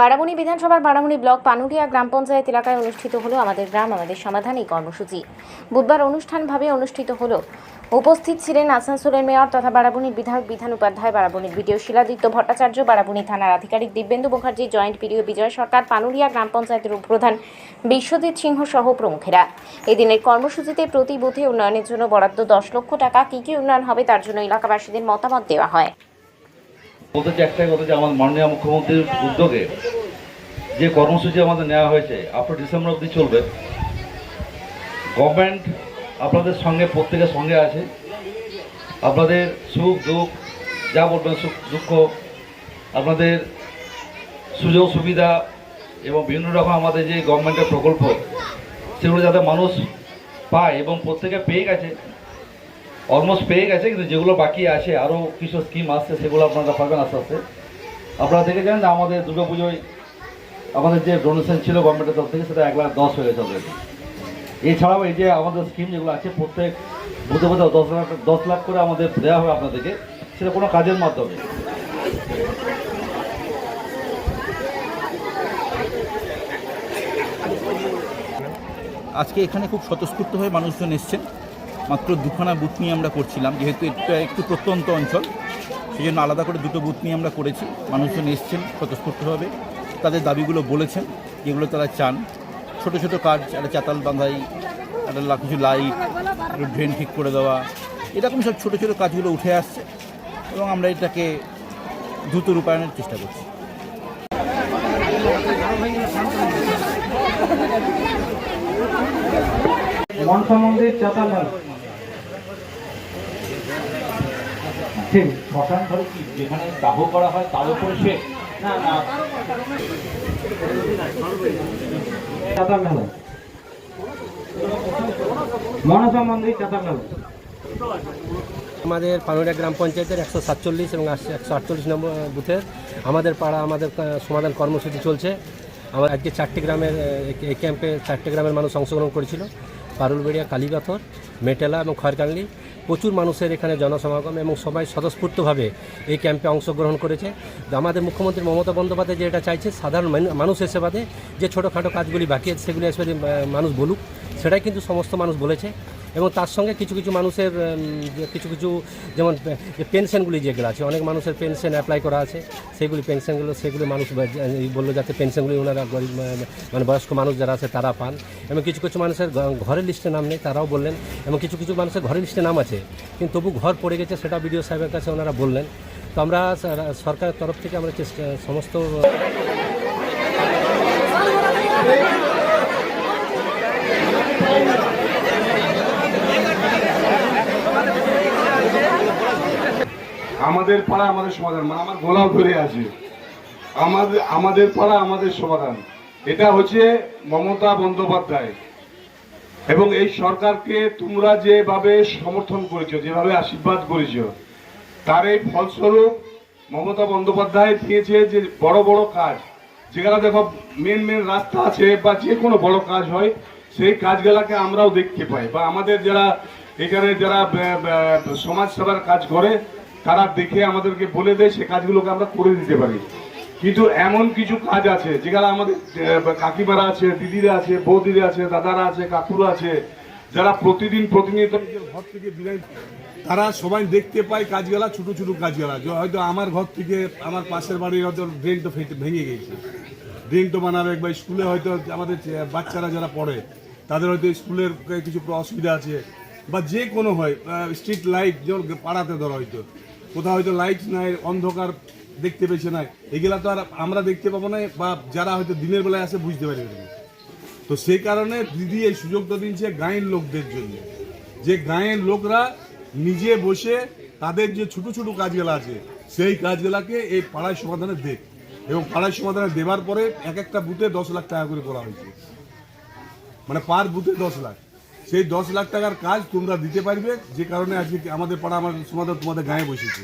বারামুণী বিধানসভার বারামুনি ব্লক পানুরিয়া গ্রাম পঞ্চায়েত এলাকায় অনুষ্ঠিত হলো আমাদের গ্রাম, আমাদের সমাধান এই কর্মসূচি। বুধবার অনুষ্ঠানভাবে অনুষ্ঠিত হলো। উপস্থিত ছিলেন আসানসোলের মেয়র তথা বারাবণীর বিধায়ক, বিধান উপাধ্যায় বারাবণীর বিডিও শিলাদিত্য ভট্টাচার্য বারাবণী থানার আধিকারিক দিব্যেন্দু মুখার্জি, জয়েন্ট পিডিও বিজয় সরকার, পানুরিয়া গ্রাম পঞ্চায়েতের উপপ্রধান বিশ্বজিৎ সিংহ সহ প্রমুখেরা। এদিনের কর্মসূচিতে প্রতি বুথে উন্নয়নের জন্য বরাদ্দ দশ লক্ষ টাকা। কী কী উন্নয়ন হবে তার জন্য এলাকাবাসীদের মতামত দেওয়া হয়। বলতে চাই একটাই কথা যে আমার মাননীয় মুখ্যমন্ত্রীর উদ্যোগে যে কর্মসূচি আমাদের নেওয়া হয়েছে আফটার ডিসেম্বর অবধি চলবে গভর্নমেন্ট আপনাদের সঙ্গে, প্রত্যেকের সঙ্গে আছে। আপনাদের সুখ, দুঃখ, যা বলবেন সুখ, দুঃখ, আপনাদের সুযোগ, সুবিধা এবং বিভিন্ন রকম আমাদের যে গভর্নমেন্টের প্রকল্প, সেগুলো যাতে মানুষ পায় এবং প্রত্যেকে পেয়ে গেছে অলমোস্ট পেয়ে গেছে, কিন্তু যেগুলো বাকি আছে আরও কিছু স্কিম আসছে, সেগুলো আপনারা পাবেন আস্তে আস্তে। আপনারা দেখেছেন যে আমাদের দুর্গা পুজোয় আমাদের যে ডোনেশন ছিল গভর্নমেন্টের তরফ থেকে, সেটা এক লাখ দশ হয়ে গেছে এছাড়াও এই যে আমাদের স্কিম যেগুলো আছে, প্রত্যেক বুধে বুধে দশ লাখ দশ লাখ করে আমাদের দেওয়া হবে আপনাদেরকে, সেটা কোনো কাজের মাধ্যমে। আজকে এখানে খুব স্বতঃস্ফূর্ত হয়ে মানুষজন এসছেন। মাত্র দুখানা বুথ নিয়ে আমরা করছিলাম, যেহেতু এটা একটু প্রত্যন্ত অঞ্চল সেই জন্য আলাদা করে দুটো বুথ নিয়ে আমরা করেছি। মানুষজন এসছেন, স্বতঃস্ফূর্তভাবে। তাদের দাবিগুলো বলেছেন, যেগুলো তারা চান। ছোট ছোট কাজ, একটা চাতাল বাঁধাই, একটা কিছু লাইট ড্রেন ঠিক করে দেওয়া। এরকম সব ছোট ছোট কাজগুলো উঠে আসছে এবং আমরা এটাকে দ্রুত রূপায়ণের চেষ্টা করছি। মনসা মন্দির চাতালাল ঠিক শ্মশান ঘরে কি যেখানে দাহ করা হয় তার উপরে সে? না না। চাতালাল মনসা মন্দির চাতালাল আমাদের পানুরিয়া গ্রাম পঞ্চায়েতের একশো সাতচল্লিশ এবং একশো আটচল্লিশ নম্বর বুথের আমাদের পাড়া আমাদের সমাধান কর্মসূচি চলছে। আমার আজকে চারটি গ্রামের এই ক্যাম্পে চারটি গ্রামের মানুষ অংশগ্রহণ করেছিল। পারুলবেড়িয়া কালীপাথর মেটেলা এবং খয়েরকান্দি প্রচুর মানুষের এখানে জনসমাগম এবং সবাই স্বতঃস্ফূর্তভাবে এই ক্যাম্পে অংশগ্রহণ করেছে। আমাদের মুখ্যমন্ত্রী মমতা বন্দ্যোপাধ্যায় যে যেটা চাইছে, সাধারণ মানুষের বাদে যে ছোটোখাটো কাজগুলি বাকি আছে, সেগুলি এসে মানুষ বলুক, সেটাই কিন্তু সমস্ত মানুষ বলেছে। এবং তার সঙ্গে কিছু কিছু মানুষের কিছু কিছু যেমন পেনশনগুলি যেগুলো আছে, অনেক মানুষের পেনশন অ্যাপ্লাই করা আছে। সেগুলি পেনশনগুলো, সেগুলি মানুষ বলল যাতে পেনশনগুলি ওনারা গরিব মানে- বয়স্ক মানুষ যারা আছে তারা পান। এবং কিছু কিছু মানুষের ঘরের লিস্টে নাম নেই, তারাও বললেন। এবং কিছু কিছু মানুষের ঘরের লিস্টে নাম আছে, কিন্তু তবু ঘর পড়ে গেছে সেটা বিডিও সাহেবের কাছে ওনারা বললেন। তো আমরা সরকারের তরফ থেকে আমরা চেষ্টা, সমস্ত আমাদের পাড়া আমাদের সমাধান মানে আমার গোলাপ ধরে আছে। আমাদের আমাদের পাড়া আমাদের সমাধান। এটা হচ্ছে মমতা বন্দ্যোপাধ্যায়। এবং এই সরকারকে তোমরা যেভাবে সমর্থন করেছ, যেভাবে আশীর্বাদ করেছ, তার এই ফলস্বরূপ মমতা বন্দ্যোপাধ্যায় দিয়েছে যে বড় বড় কাজ। যেখানে দেখো মেন মেন রাস্তা আছে বা যে কোনো বড় কাজ হয়, সেই কাজগুলাকে আমরাও দেখতে পাই। বা আমাদের যারা, এখানে যারা সমাজ সেবার কাজ করে তারা দেখে আমাদেরকে বলে দেয় সে কাজগুলোকে আমরা করে দিতে পারি। কিন্তু এমন কিছু কাজ আছে যেখানে আমাদের কাকিমারা আছে, দিদিরা আছে, বৌদিরা আছে, দাদারা আছে, কাকুরা আছে, যারা প্রতিদিন প্রতিনিয়ত ঘর থেকে তারা সবাই দেখতে পায় কাজগুলা, ছোট ছোট কাজগুলা। হয়তো আমার ঘর থেকে আমার পাশের বাড়ির হয়তো ড্রেন তো ভেঙে গেছে। ড্রেন তো বানাবে বা স্কুলে হয়তো আমাদের বাচ্চারা যারা পড়ে, তাদের হয়তো স্কুলের কিছু অসুবিধা আছে, বা যে কোনো হয় স্ট্রিট লাইট যেমন পাড়াতে ধরো হয়তো। কোথাও হয়তো লাইট নাই, অন্ধকার দেখতে পেয়েছে না এগুলা তো আর আমরা দেখতে পাবো না, বা যারা হয়তো দিনের বেলায় আসে বুঝতে পারবে না। তো সেই কারণে দিদি এই সুযোগটা দিচ্ছে গাঁয়ের লোকদের জন্য। যে গাঁয়ের লোকরা নিজে বসে তাদের যে ছোট ছোট কাজগুলো আছে, সেই কাজগুলাকে এই পাড়ায় সমাধানে দেখ। এবং পাড়ায় সমাধানে দেওয়ার পরে এক একটা বুথে দশ লাখ টাকা করে করা হয়েছে। মানে পার বুথে দশ লাখ। সেই দশ লাখ টাকার কাজ তোমরা দিতে পারবে, যে কারণে আজকে আমাদের পাড়া আমার সমাধান তোমাদের গায়ে বসেছে।